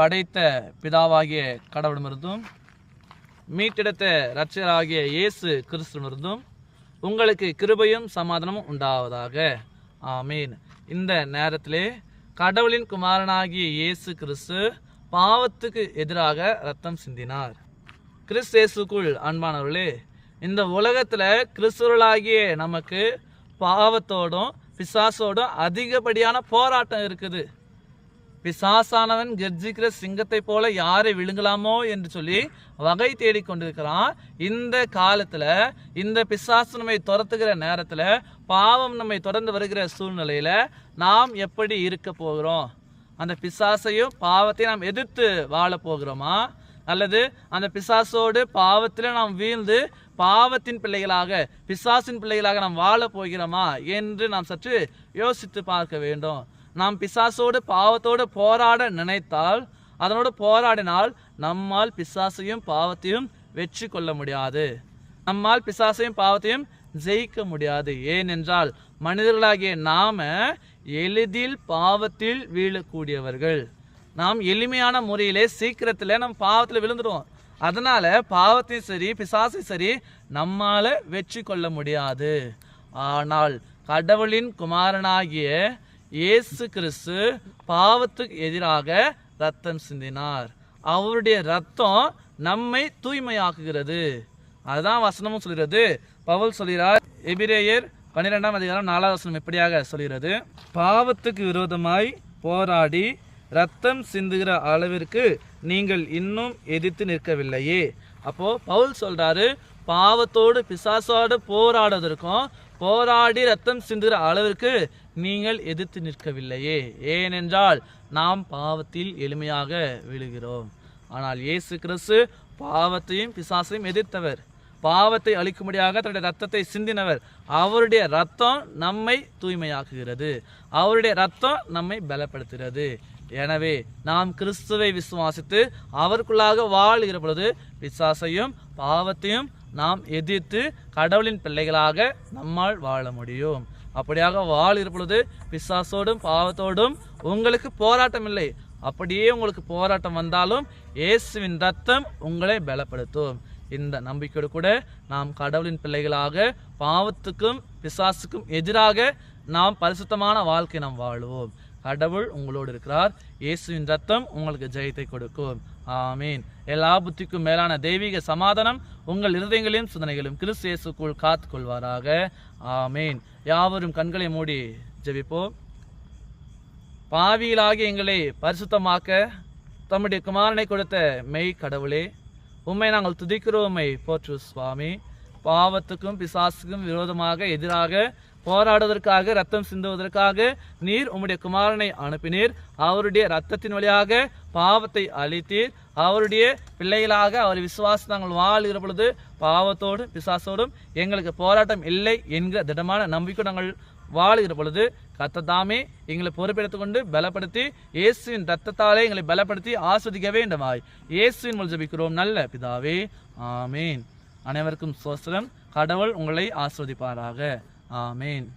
படைத்த பிதாவாகிய கடவுளமிருந்தும் மீட்டெடுத்த இரட்சகராகிய இயேசு கிறிஸ்துவிலிருந்தும் உங்களுக்கு கிருபையும் சமாதானமும் உண்டாவதாக. ஆமீன். இந்த நேரத்திலே கடவுளின் குமாரனாகிய இயேசு கிறிஸ்து பாவத்துக்கு எதிராக ரத்தம் சிந்தினார். கிறிஸ்தேசுக்குள் அன்பானவர்களே இந்த உலகத்தில் கிறிஸ்துவர்களாகிய நமக்கு பாவத்தோடும் பிசாசோடும் அதிகப்படியான போராட்டம் இருக்குது. பிசாசானவன் கர்ஜிக்கிற சிங்கத்தை போல யாரை விழுங்கலாமோ என்று சொல்லி வகை தேடிக் கொண்டிருக்கிறான். இந்த காலத்துல இந்த பிசாசு நம்மை துரத்துகிற நேரத்துல பாவம் நம்மை தொடர்ந்து வருகிற சூழ்நிலையில நாம் எப்படி இருக்க போகிறோம்? அந்த பிசாசையும் பாவத்தையும் நாம் எதிர்த்து வாழ போகிறோமா? அல்லது அந்த பிசாசோடு பாவத்தில் நாம் வீழ்ந்து பாவத்தின் பிள்ளைகளாக பிசாசின் பிள்ளைகளாக நாம் வாழ போகிறோமா என்று நாம் சற்று யோசித்து பார்க்க வேண்டும். நாம் பிசாசோடு பாவத்தோடு போராட நினைத்தால் அதனோடு போராடினால் நம்மால் பிசாசையும் பாவத்தையும் வெற்றி கொள்ள முடியாது. நம்மால் பிசாசையும் பாவத்தையும் ஜெயிக்க முடியாது. ஏனென்றால் மனிதர்களாகிய நாம எளிதில் பாவத்தில் வீழக்கூடியவர்கள். நாம் எளிமையான முறையிலே சீக்கிரத்தில் நம்ம பாவத்தில் விழுந்துடுவோம் அதனால பாவத்தையும் சரி பிசாசையும் சரி நம்மால வெற்றி கொள்ள முடியாது. ஆனால் கடவுளின் குமாரனாகிய இயேசு கிறிஸ்து பாவத்துக்கு எதிராக ரத்தம் சிந்தினார். அவருடைய ரத்தம் நம்மை தூய்மையாக்குகிறது. அதுதான் வசனமும் சொல்கிறது. பவுல் சொல்கிறார் எபிரேயர் பன்னிரெண்டாம் அதிகாரம் நாலாவது வசனம் எப்படியாக சொல்கிறது? பாவத்துக்கு விரோதமாய் போராடி ரத்தம் சிந்துகிற அளவிற்கு நீங்கள் இன்னும் எதிர்த்து நிற்கவில்லையே. அப்போ பவுல் சொல்றாரு பாவத்தோடு பிசாசோடு போராடுவதற்கும் போராடி ரத்தம் சிந்துகிற அளவிற்கு நீங்கள் எதிர்த்து நிற்கவில்லையே. ஏனென்றால் நாம் பாவத்தில் எளிமையாக விழுகிறோம். ஆனால் இயேசு கிறிஸ்து பாவத்தையும் பிசாசையும் எதிர்த்தவர். பாவத்தை அழிக்கும்படியாக தன்னுடைய ரத்தத்தை சிந்தினவர். அவருடைய ரத்தம் நம்மை தூய்மையாக்குகிறது. அவருடைய ரத்தம் நம்மை பலப்படுத்துகிறது. எனவே நாம் கிறிஸ்துவை விசுவாசித்து அவருக்குள்ளாக வாழ்கிற பொழுது பிசாசையும் பாவத்தையும் நாம் எதிர்த்து கடவுளின் பிள்ளைகளாக நம்மால் வாழ முடியும். அப்படியாக வாழ்கிற பொழுது பிசாசோடும் பாவத்தோடும் உங்களுக்கு போராட்டம் இல்லை. அப்படியே உங்களுக்கு போராட்டம் வந்தாலும் இயேசுவின் ரத்தம் உங்களை பலப்படுத்தும். இந்த நம்பிக்கையோடு கூட நாம் கடவுளின் பிள்ளைகளாக பாவத்துக்கும் பிசாசுக்கும் எதிராக நாம் பரிசுத்தமான வாழ்க்கை நாம் வாழுவோம். கடவுள் உங்களோடு இருக்கிறார். இயேசுவின் ரத்தம் உங்களுக்கு ஜெயத்தை கொடுக்கும். ஆமீன். எல்லா புத்திக்கும் மேலான தெய்வீக சமாதானம் உங்கள் இருதயங்களையும் சிந்தனைகளையும் கிறிஸ்தேசுக்குள் காத்து கொள்வாராக ஆமீன். யாவரும் கண்களை மூடி ஜெபிப்போம். பாவியிலாகி எங்களை பரிசுத்தமாக்க தம்முடைய குமாரனை கொடுத்த மெய் கடவுளே உண்மை நாங்கள் துதிக்கிறோமை போற்று சுவாமி. பாவத்துக்கும் பிசாசுக்கும் விரோதமாக எதிராக போராடுவதற்காக ரத்தம் சிந்துவதற்காக நீர் உம்முடைய குமாரனை அனுப்பினீர். அவருடைய ரத்தத்தின் வழியாக பாவத்தை அழித்தீர். அவருடைய பிள்ளைகளாக அவர் விசுவாசம் நாங்கள் வாழ்கிற பொழுது பாவத்தோடும் பிசாசோடும் எங்களுக்கு போராட்டம் இல்லை என்கிற திடமான நம்பிக்கை நாங்கள் வாழுகிற பொழுது கத்ததாமே எங்களை பொறுப்பெடுத்து கொண்டு பலப்படுத்தி இயேசுவின் ரத்தத்தாலே எங்களை பலப்படுத்தி ஆஸ்வதிக்க வேண்டுமாய். இயேசுவின் மூலம் ஜபிக்கிறோம். நல்ல பிதாவே ஆமீன். அனைவருக்கும் சோசரம் கடவுள் உங்களை ஆஸ்வதிப்பாராக. ஆமீன்